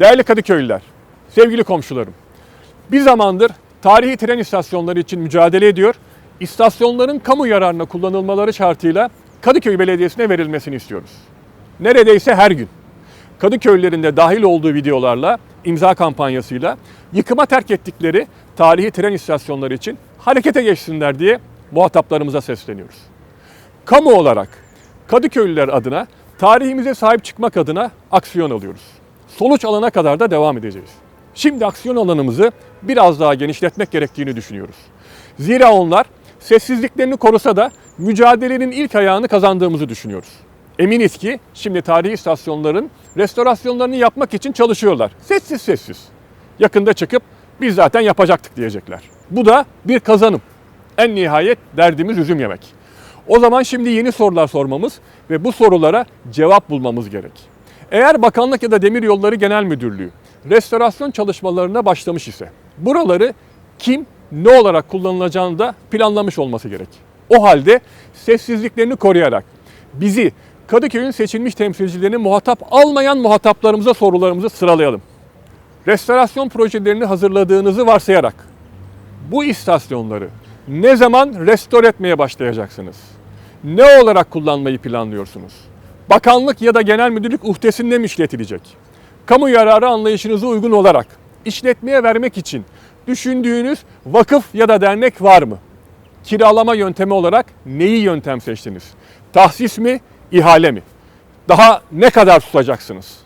Değerli Kadıköylüler, sevgili komşularım. Bir zamandır tarihi tren istasyonları için mücadele ediyor. İstasyonların kamu yararına kullanılmaları şartıyla Kadıköy Belediyesi'ne verilmesini istiyoruz. Neredeyse her gün. Kadıköylülerin de dahil olduğu videolarla, imza kampanyasıyla yıkıma terk ettikleri tarihi tren istasyonları için harekete geçsinler diye muhataplarımıza sesleniyoruz. Kamu olarak Kadıköylüler adına tarihimize sahip çıkmak adına aksiyon alıyoruz. Sonuç alana kadar da devam edeceğiz. Şimdi aksiyon alanımızı biraz daha genişletmek gerektiğini düşünüyoruz. Zira onlar sessizliklerini korusa da mücadelenin ilk ayağını kazandığımızı düşünüyoruz. Eminiz ki şimdi tarihi istasyonların restorasyonlarını yapmak için çalışıyorlar. Sessiz sessiz. Yakında çıkıp biz zaten yapacaktık diyecekler. Bu da bir kazanım. En nihayet derdimiz üzüm yemek. O zaman şimdi yeni sorular sormamız ve bu sorulara cevap bulmamız gerek. Eğer bakanlık ya da Demiryolları Genel Müdürlüğü restorasyon çalışmalarına başlamış ise buraları kim ne olarak kullanılacağını da planlamış olması gerek. O halde sessizliklerini koruyarak bizi Kadıköy'ün seçilmiş temsilcilerini muhatap almayan muhataplarımıza sorularımızı sıralayalım. Restorasyon projelerini hazırladığınızı varsayarak bu istasyonları ne zaman restore etmeye başlayacaksınız? Ne olarak kullanmayı planlıyorsunuz? Bakanlık ya da genel müdürlük uhdesinde mi işletilecek? Kamu yararı anlayışınıza uygun olarak işletmeye vermek için düşündüğünüz vakıf ya da dernek var mı? Kiralama yöntemi olarak neyi yöntem seçtiniz? Tahsis mi, ihale mi? Daha ne kadar tutacaksınız?